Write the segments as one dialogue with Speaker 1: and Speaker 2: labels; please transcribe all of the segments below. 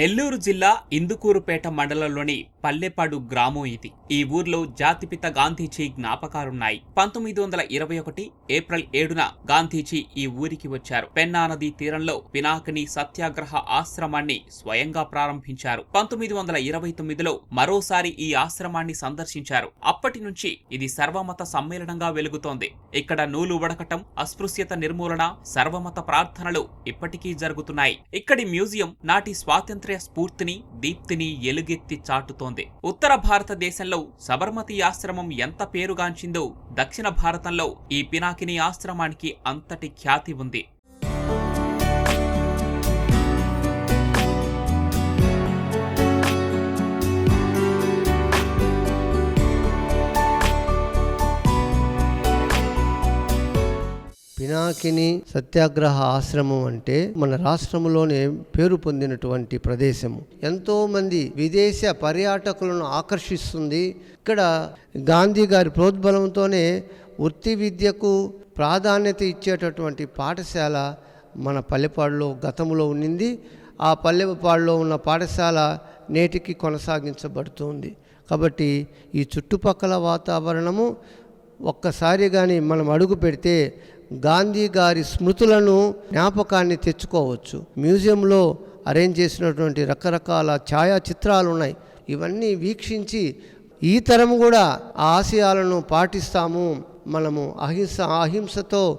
Speaker 1: నెల్లూరు జిల్లా ఇందుకూరుపేట మండలంలోని పల్లెపాడు గ్రామం ఇది. ఈ ఊర్లో జాతిపిత గాంధీజీ జ్ఞాపకాలున్నాయి. పంతొమ్మిది వందల ఇరవై ఒకటి ఏప్రిల్ ఏడున గాంధీజీ ఈ ఊరికి వచ్చారు. పెన్నా నది తీరంలో పినాకిని సత్యాగ్రహ ఆశ్రమాన్ని స్వయంగా ప్రారంభించారు. పంతొమ్మిది వందల ఇరవై తొమ్మిదిలో మరోసారి ఈ ఆశ్రమాన్ని సందర్శించారు. అప్పటి నుంచి ఇది సర్వమత సమ్మేళనంగా వెలుగుతోంది. ఇక్కడ నూలు వడకటం అస్పృశ్యత నిర్మూలన సర్వమత ప్రార్థనలు ఇప్పటికీ జరుగుతున్నాయి. ఇక్కడి మ్యూజియం నాటి స్వాతంత్ర్య స్ఫూర్తిని దీప్తిని ఎలుగెత్తి చాటుతోంది. ఉత్తర భారతదేశంలో సబర్మతి ఆశ్రమం ఎంత పేరుగాంచిందో దక్షిణ భారతంలో ఈ పినాకిని ఆశ్రమానికి అంతటి ఖ్యాతి ఉంది.
Speaker 2: పినాకిని సత్యాగ్రహ ఆశ్రమం అంటే మన రాష్ట్రంలోనే పేరు పొందినటువంటి ప్రదేశము. ఎంతోమంది విదేశ పర్యాటకులను ఆకర్షిస్తుంది. ఇక్కడ గాంధీ గారి ప్రోద్బలంతోనే వృత్తి విద్యకు ప్రాధాన్యత ఇచ్చేటటువంటి పాఠశాల మన పల్లెపాడులో గతంలో ఉన్నింది. ఆ పల్లెపాడులో ఉన్న పాఠశాల నేటికి కొనసాగించబడుతుంది. కాబట్టి ఈ చుట్టుపక్కల వాతావరణము ఒక్కసారి కానీ మనం అడుగు పెడితే గాంధీ గారి స్మృతులను జ్ఞాపకాన్ని తెచ్చుకోవచ్చు. మ్యూజియంలో అరేంజ్ చేసినటువంటి రకరకాల ఛాయాచిత్రాలు ఉన్నాయి ఇవన్నీ వీక్షించి ఈ తరం కూడా ఆ ఆశయాలను పాటిస్తాము మనము అహింస అహింసతో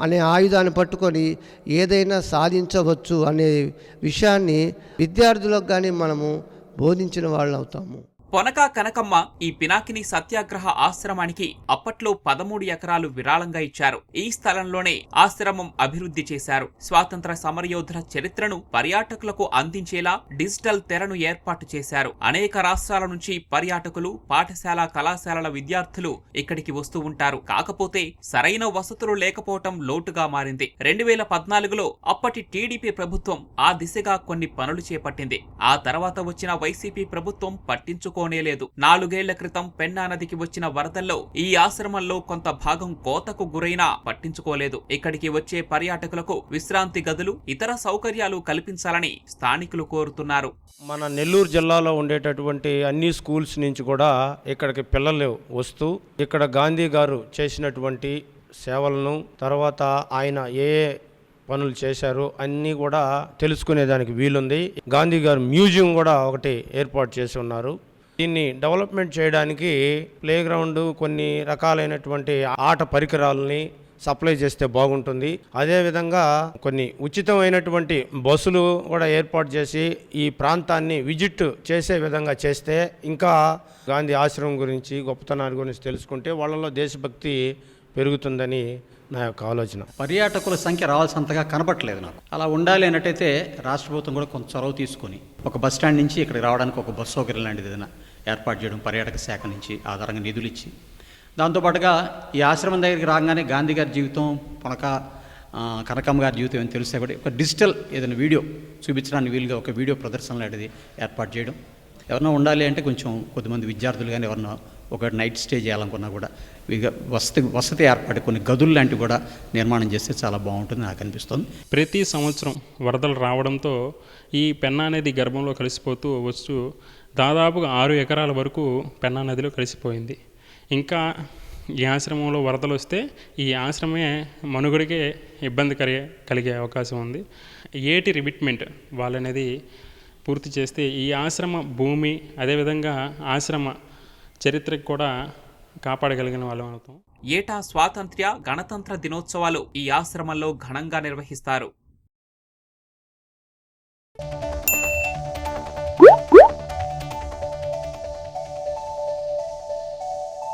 Speaker 2: అనే ఆయుధాన్ని పట్టుకొని ఏదైనా సాధించవచ్చు అనే విషయాన్ని విద్యార్థులకు కానీ మనము బోధించిన వాళ్ళు అవుతాము
Speaker 1: పొనక కనకమ్మ ఈ పినాకిని సత్యాగ్రహ ఆశ్రమానికి అప్పట్లో పదమూడు ఎకరాలు విరాళంగా ఇచ్చారు. ఈ స్థలంలోనే ఆశ్రమం అభివృద్ధి చేశారు. స్వాతంత్ర సమరయోధుల చరిత్రను పర్యాటకులకు అందించేలా డిజిటల్ తెరను ఏర్పాటు చేశారు. అనేక రాష్ట్రాల నుంచి పర్యాటకులు పాఠశాల కళాశాలల విద్యార్థులు ఇక్కడికి వస్తూ ఉంటారు. కాకపోతే సరైన వసతులు లేకపోవటం లోటుగా మారింది. రెండు వేల పద్నాలుగులో అప్పటి టీడీపీ ప్రభుత్వం ఆ దిశగా కొన్ని పనులు చేపట్టింది. ఆ తర్వాత వచ్చిన వైసీపీ ప్రభుత్వం పట్టించుకో లేదు నాలుగేళ్ళ క్రితం పెన్నా నదికి వచ్చిన వరదల్లో ఈ ఆశ్రమంలో కొంత భాగం కోతకు గురైనా పట్టించుకోలేదు. ఇక్కడికి వచ్చే పర్యాటకులకు విశ్రాంతి గదులు ఇతర సౌకర్యాలు కల్పించాలని స్థానికులు కోరుతున్నారు.
Speaker 3: మన నెల్లూరు జిల్లాలో ఉండేటటువంటి అన్ని స్కూల్స్ నుంచి కూడా ఇక్కడికి పిల్లలు వస్తూ ఇక్కడ గాంధీ గారు చేసినటువంటి సేవలను తర్వాత ఆయన ఏ ఏ పనులు చేశారు అన్నీ కూడా తెలుసుకునేదానికి వీలుంది. గాంధీ గారు మ్యూజియం కూడా ఒకటి ఏర్పాటు చేసి ఉన్నారు. దీన్ని డెవలప్మెంట్ చేయడానికి ప్లే గ్రౌండ్ కొన్ని రకాలైనటువంటి ఆట పరికరాలని సప్లై చేస్తే బాగుంటుంది. అదేవిధంగా కొన్ని ఉచితమైనటువంటి బస్సులు కూడా ఏర్పాటు చేసి ఈ ప్రాంతాన్ని విజిట్ చేసే విధంగా చేస్తే ఇంకా గాంధీ ఆశ్రమం గురించి గొప్పతనాన్ని గురించి తెలుసుకుంటే వాళ్ళలో దేశభక్తి పెరుగుతుందని నా యొక్క ఆలోచన.
Speaker 4: పర్యాటకుల సంఖ్య రావాల్సినంతగా కనబట్టలేదు నాకు. అలా ఉండాలి అన్నట్టయితే రాష్ట్ర ప్రభుత్వం కూడా కొంత చొరవ తీసుకొని ఒక బస్ స్టాండ్ నుంచి ఇక్కడికి రావడానికి ఒక బస్ సౌకర్యం లాంటిది ఏదైనా ఏర్పాటు చేయడం పర్యాటక శాఖ నుంచి ఆధారంగా నిధులు ఇచ్చి దాంతోపాటుగా ఈ ఆశ్రమం దగ్గరికి రాగానే గాంధీ గారి జీవితం పొనక కనకమ్మ గారి జీవితం ఏమైనా తెలిస్తే కూడా ఒక డిజిటల్ ఏదైనా వీడియో చూపించడానికి వీలుగా ఒక వీడియో ప్రదర్శన లాంటిది ఏర్పాటు చేయడం. ఎవరన్నా ఉండాలి అంటే కొంచెం కొద్దిమంది విద్యార్థులు కానీ ఎవరన్నా ఒక నైట్ స్టే చేయాలనుకున్నా కూడా ఇక వసతి వసతి ఏర్పాటు కొన్ని గదులు లాంటివి కూడా నిర్మాణం చేస్తే చాలా బాగుంటుంది నాకు అనిపిస్తుంది.
Speaker 5: ప్రతి సంవత్సరం వరదలు రావడంతో ఈ పెన్నా నది గర్భంలో కలిసిపోతూ వచ్చు దాదాపుగా ఆరు ఎకరాల వరకు పెన్నా నదిలో కలిసిపోయింది. ఇంకా ఈ ఆశ్రమంలో వరదలు వస్తే ఈ ఆశ్రమే మనుగడికే ఇబ్బంది కలిగే కలిగే అవకాశం ఉంది. ఏటి రిబిట్మెంట్ వాళ్ళనేది పూర్తి చేస్తే ఈ ఆశ్రమ భూమి అదేవిధంగా ఆశ్రమ చరిత్రకి కూడా కాపాడగలిగిన వాళ్ళం అవుతాం.
Speaker 1: ఏటా స్వాతంత్ర్య గణతంత్ర దినోత్సవాలు ఈ ఆశ్రమంలో ఘనంగా నిర్వహిస్తారు.